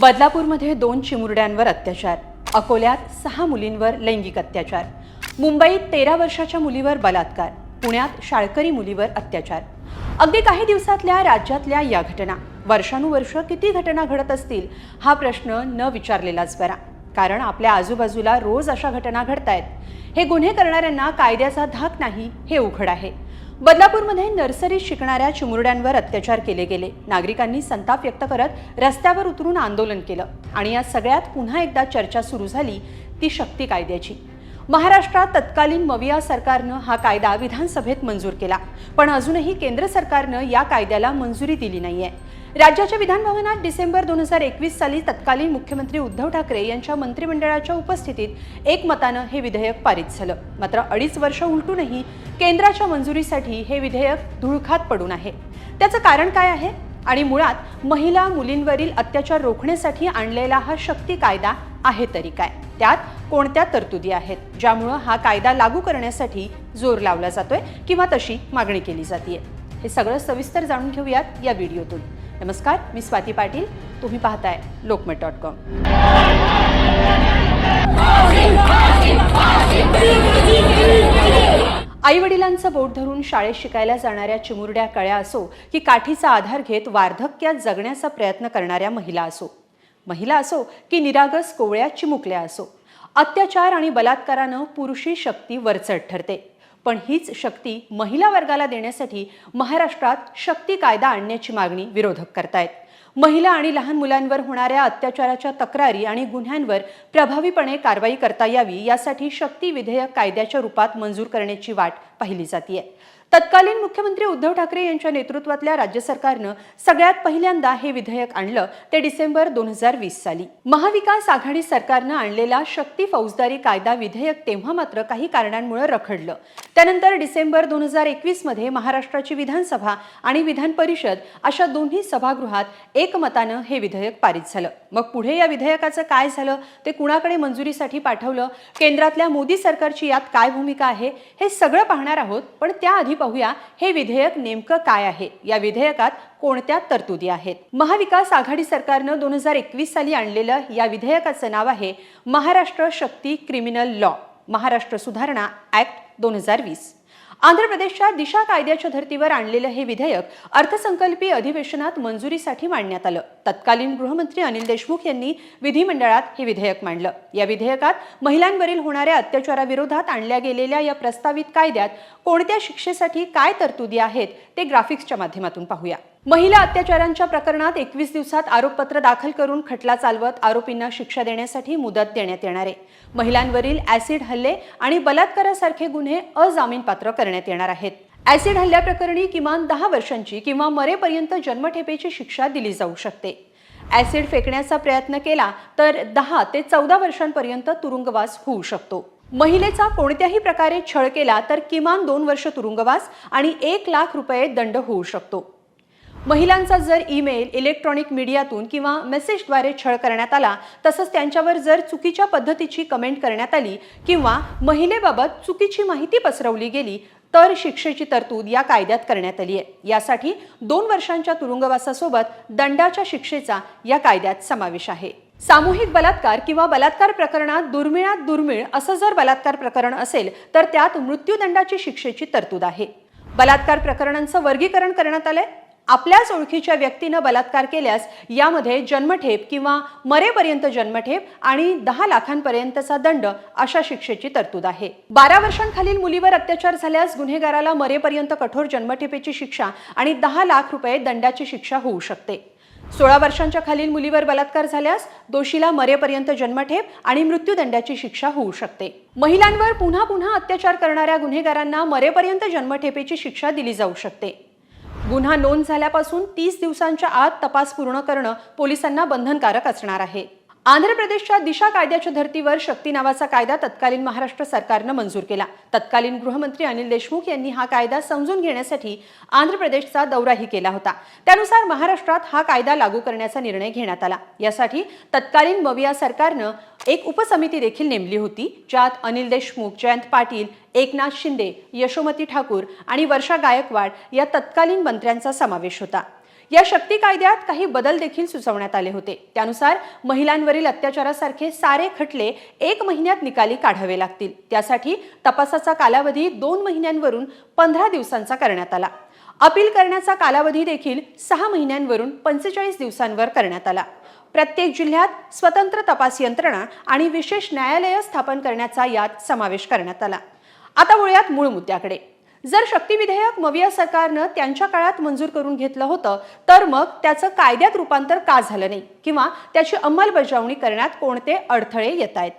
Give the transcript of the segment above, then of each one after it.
बदलापूरमध्ये दोन चिमुरड्यांवर अत्याचार. अकोल्यात सहा मुलींवर लैंगिक अत्याचार. मुंबईत तेरा वर्षाच्या मुलीवर बलात्कार. पुण्यात शाळकरी मुलीवर अत्याचार. अगदी काही दिवसातल्या राज्यातल्या या घटना. वर्षानुवर्ष किती घटना घडत असतील हा प्रश्न न विचारलेलाच बरा. कारण आपल्या आजूबाजूला रोज अशा घटना घडतायत. हे गुन्हे करणाऱ्यांना कायद्याचा धाक नाही हे उघड आहे. बदलापूरमध्ये नर्सरीत शिकणाऱ्या चिमुरड्यांवर अत्याचार केले गेले. नागरिकांनी संताप व्यक्त करत रस्त्यावर उतरून आंदोलन केलं आणि या सगळ्यात पुन्हा एकदा चर्चा सुरू झाली ती शक्ती कायद्याची. महाराष्ट्रात तत्कालीन मविया सरकारनं हा कायदा विधानसभेत मंजूर केला पण अजूनही केंद्र सरकारनं या कायद्याला मंजुरी दिली नाहीये. राज्याच्या विधानभवनात डिसेंबर दोन हजार एकवीस साली तत्कालीन मुख्यमंत्री उद्धव ठाकरे यांच्या मंत्रिमंडळाच्या उपस्थितीत एकमतानं हे विधेयक पारित झालं. मात्र अडीच वर्ष उलटूनही केंद्राच्या मंजुरीसाठी हे विधेयक धुळखात पडून आहे. त्याचं कारण काय आहे? आणि मुळात महिला मुलींवरील अत्याचार रोखण्यासाठी आणलेला हा शक्ती कायदा आहे तरी काय? त्यात कोणत्या तरतुदी आहेत? ज्यामुळं हा कायदा लागू करण्यासाठी जोर लावला जातोय किंवा तशी मागणी केली जाते हे सगळं सविस्तर जाणून घेऊयात या व्हिडिओतून. नमस्कार मी स्वाती पाटील. तुम्ही पाहताय लोकमत डॉट कॉम. आई वडिलांचं बोट धरून शाळेत शिकायला जाणाऱ्या चिमुरड्या कळ्या असो की काठीचा आधार घेत वार्धक्यात जगण्याचा प्रयत्न करणाऱ्या महिला असो. महिला असो की निरागस कोवळ्या चिमुकल्या असो. अत्याचार आणि बलात्कारानं पुरुषी शक्ती वरचढ ठरते. पण हीच शक्ती महिला वर्गाला देण्यासाठी महाराष्ट्रात शक्ती कायदा आणण्याची मागणी विरोधक करतायत. महिला आणि लहान मुलांवर होणाऱ्या अत्याचाराच्या तक्रारी आणि गुन्ह्यांवर प्रभावीपणे कारवाई करता यावी यासाठी शक्ती विधेयक कायद्याच्या रूपात मंजूर करण्याची वाट पाहिली जाते तत्कालीन मुख्यमंत्री उद्धव ठाकरे यांच्या नेतृत्वातल्या राज्य सरकारनं सगळ्यात पहिल्यांदा हे विधेयक आणलं ते डिसेंबर दोन हजार वीस साली. महाविकास आघाडी सरकारनं आणलेला शक्ती फौजदारी कायदा विधेयक तेव्हा मात्र काही कारणांमुळे रखडलं. त्यानंतर डिसेंबर दोन हजार एकवीसमध्ये महाराष्ट्राची विधानसभा आणि विधान परिषद अशा दोन्ही सभागृहात एकमतानं हे विधेयक पारित झालं. मग पुढे या विधेयकाचं काय झालं? ते कुणाकडे मंजुरीसाठी पाठवलं? केंद्रातल्या मोदी सरकारची यात काय भूमिका आहे? हे सगळं पाहणार आहोत पण त्याआधी पाहूया हे विधेयक नेमकं काय आहे? या विधेयकात कोणत्या तरतुदी आहेत? महाविकास आघाडी सरकारनं दोन हजार एकवीस साली आणलेलं या विधेयकाचं नाव आहे महाराष्ट्र शक्ती क्रिमिनल लॉ महाराष्ट्र सुधारणा ऍक्ट दोन हजार वीस. आंध्र प्रदेशच्या दिशा कायद्याच्या धर्तीवर आणलेलं हे विधेयक अर्थसंकल्पीय अधिवेशनात मंजुरीसाठी मांडण्यात आलं. तत्कालीन गृहमंत्री अनिल देशमुख यांनी विधिमंडळात हे विधेयक मांडलं. या विधेयकात महिलांवरील होणाऱ्या अत्याचाराविरोधात आणल्या गेलेल्या या प्रस्तावित कायद्यात कोणत्या शिक्षेसाठी काय तरतुदी आहेत ते ग्राफिक्सच्या माध्यमातून पाहूया. महिला अत्याचारांच्या प्रकरणात एकवीस दिवसात आरोपपत्र दाखल करून खटला चालवत आरोपींना शिक्षा देण्यासाठी मुदत देण्यात येणार आहे. महिलांवरील ऍसिड हल्ले आणि बलात्कारासारखे गुन्हे अजामीनपात्र करण्यात येणार आहेत. ऍसिड हल्ल्याप्रकरणी किमान दहा वर्षांची किंवा मरेपर्यंत जन्मठेपेची शिक्षा दिली जाऊ शकते. ऍसिड फेकण्याचा प्रयत्न केला तर दहा ते चौदा वर्षांपर्यंत तुरुंगवास होऊ शकतो. महिलेचा कोणत्याही प्रकारे छळ केला तर किमान दोन वर्ष तुरुंगवास आणि एक लाख रुपये दंड होऊ शकतो. महिलांचा जर ईमेल इलेक्ट्रॉनिक मीडियातून किंवा मेसेजद्वारे छळ करण्यात आला तसंच त्यांच्यावर जर चुकीच्या पद्धतीची कमेंट करण्यात आली किंवा महिलेबाबत चुकीची माहिती पसरवली गेली तर शिक्षेची तरतूद या कायद्यात करण्यात आली आहे. यासाठी दोन वर्षांच्या तुरुंगवासासोबत दंडाच्या शिक्षेचा या कायद्यात समावेश आहे. सामूहिक बलात्कार किंवा बलात्कार प्रकरणात दुर्मिळात दुर्मिळ असं जर बलात्कार प्रकरण असेल तर त्यात मृत्यूदंडाची शिक्षेची तरतूद आहे. बलात्कार प्रकरणांचं वर्गीकरण करण्यात आलंय? आपल्याच ओळखीच्या व्यक्तीनं बलात्कार केल्यास यामध्ये जन्मठेप किंवा मरेपर्यंत जन्मठेप आणि दहा लाखांपर्यंतचा दंड अशा शिक्षेची तरतूद आहे. बारा वर्षांखालील मुलीवर अत्याचार झाल्यास गुन्हेगाराला मरेपर्यंत कठोर जन्मठेपेची शिक्षा आणि दहा लाख रुपये दंडाची शिक्षा होऊ शकते. सोळा वर्षांच्या खालील मुलीवर बलात्कार झाल्यास दोषीला मरेपर्यंत जन्मठेप आणि मृत्यूदंडाची शिक्षा होऊ शकते. महिलांवर पुन्हा पुन्हा अत्याचार करणाऱ्या गुन्हेगारांना मरेपर्यंत जन्मठेपेची शिक्षा दिली जाऊ शकते. गुन्हा नोंद झाल्यापासून तीस दिवसांच्या आत तपास पूर्ण करणं पोलिसांना बंधनकारक असणार आहे. आंध्र प्रदेशच्या दिशा कायद्याच्या धर्तीवर शक्ती नावाचा कायदा तत्कालीन महाराष्ट्र सरकारनं मंजूर केला. तत्कालीन गृहमंत्री अनिल देशमुख यांनी हा कायदा समजून घेण्यासाठी आंध्र प्रदेशचा दौराही केला होता. त्यानुसार महाराष्ट्रात हा कायदा लागू करण्याचा निर्णय घेण्यात आला. यासाठी तत्कालीन मविया सरकारनं एक उपसमिती देखील नेमली होती ज्यात अनिल देशमुख जयंत पाटील एकनाथ शिंदे यशोमती ठाकूर आणि वर्षा गायकवाड या तत्कालीन मंत्र्यांचा समावेश होता. या शक्ती कायद्यात काही बदल देखील सुचवण्यात आले होते. त्यानुसार महिलांवरील अत्याचारासारखे सारे खटले एक महिन्यात निकाली काढावे लागतील. त्यासाठी तपासाचा कालावधी दोन महिन्यांवरून पंधरा दिवसांचा करण्यात आला. अपील करण्याचा कालावधी देखील सहा महिन्यांवरून पंचेचाळीस दिवसांवर करण्यात आला. प्रत्येक जिल्ह्यात स्वतंत्र तपास यंत्रणा आणि विशेष न्यायालय स्थापन करण्याचा यात समावेश करण्यात आला. आता वळूयात मूळ मुद्द्याकडे. जर शक्ती विधेयक मविया सरकारनं त्यांच्या काळात मंजूर करून घेतलं होतं तर मग त्याचं कायद्यात रूपांतर का झालं नाही? किंवा त्याची अंमलबजावणी करण्यात कोणते अडथळे येत आहेत?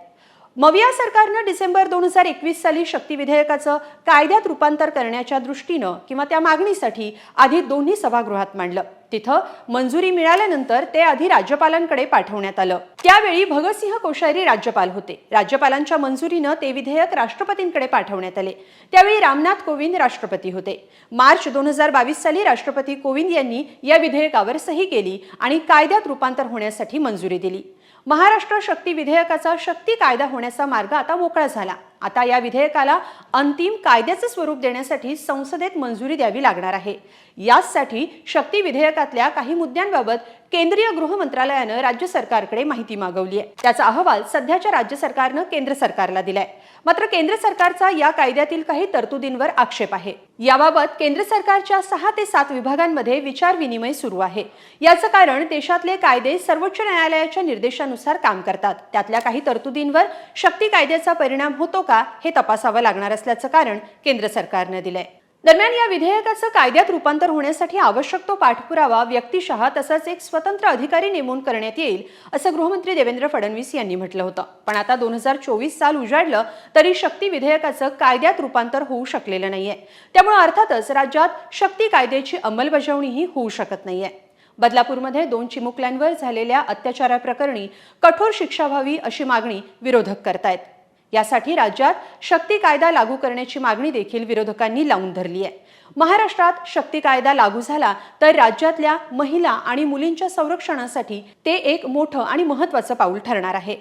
मविया सरकारनं डिसेंबर दोन हजार एकवीस साली शक्ती विधेयकाचं कायद्यात रूपांतर करण्याच्या दृष्टीनं किंवा त्या मागणीसाठी आधी दोन्ही सभागृहात मांडलं. तिथं मंजुरी मिळाल्यानंतर ते आधी राज्यपालांकडे पाठवण्यात आलं. त्यावेळी भगतसिंह कोश्यारी राज्यपाल होते. राज्यपालांच्या मंजुरीनं ते विधेयक राष्ट्रपतींकडे पाठवण्यात आले. त्यावेळी रामनाथ कोविंद राष्ट्रपती होते. मार्च दोन हजार बावीस साली राष्ट्रपती कोविंद यांनी या विधेयकावर सही केली आणि कायद्यात रूपांतर होण्यासाठी मंजुरी दिली. महाराष्ट्र शक्ती विधेयकाचा शक्ती कायदा होण्याचा मार्ग आता मोकळा झाला. आता या विधेयकाला अंतिम कायद्याचं स्वरूप देण्यासाठी संसदेत मंजुरी द्यावी लागणार आहे. याचसाठी शक्ती विधेयकातल्या काही मुद्द्यांबाबत केंद्रीय गृह मंत्रालयानं राज्य सरकारकडे माहिती मागवली आहे. त्याचा अहवाल सध्याच्या राज्य सरकारनं केंद्र सरकारला दिलाय. मात्र केंद्र सरकारचा या कायद्यातील काही तरतुदींवर आक्षेप आहे. याबाबत केंद्र सरकारच्या सहा ते सात विभागांमध्ये विचार विनिमय सुरू आहे. याचं कारण देशातले कायदे सर्वोच्च न्यायालयाच्या निर्देशानुसार काम करतात. त्यातल्या काही तरतुदींवर शक्ती कायद्याचा परिणाम होतो का हे तपासावं लागणार असल्याचं कारण केंद्र सरकारनं दिलंय. दरम्यान या विधेयकाचं कायद्यात रूपांतर होण्यासाठी आवश्यक तो पाठपुरावा व्यक्तिशः तसंच एक स्वतंत्र अधिकारी नेमून करण्यात येईल असं गृहमंत्री देवेंद्र फडणवीस यांनी म्हटलं होतं. पण आता दोन हजार चोवीस साल उजाडलं तरी शक्ती विधेयकाचं कायद्यात रूपांतर होऊ शकलेलं नाहीये. त्यामुळे अर्थातच राज्यात शक्ती कायद्याची अंमलबजावणीही होऊ शकत नाहीये. बदलापूरमध्ये दोन चिमुकल्यांवर झालेल्या अत्याचाराप्रकरणी कठोर शिक्षा व्हावी अशी मागणी विरोधक करतायत. यासाठी राज्यात शक्ती कायदा लागू करण्याची मागणी देखील विरोधकांनी लावून धरली आहे. महाराष्ट्रात शक्ती कायदा लागू झाला तर राज्यातल्या महिला आणि मुलींच्या संरक्षणासाठी ते एक मोठं आणि महत्वाचं पाऊल ठरणार आहे.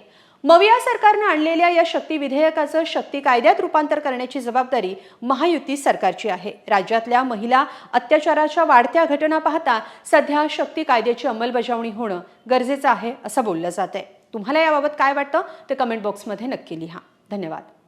मविया सरकारनं आणलेल्या या शक्ती विधेयकाचं शक्ती कायद्यात रूपांतर करण्याची जबाबदारी महायुती सरकारची आहे. राज्यातल्या महिला अत्याचाराच्या वाढत्या घटना पाहता सध्या शक्ती कायद्याची अंमलबजावणी होणं गरजेचं आहे असं बोललं जात आहे तुम्हाला याबाबत काय वाटतं ते कमेंट बॉक्समध्ये नक्की लिहा. धन्यवाद.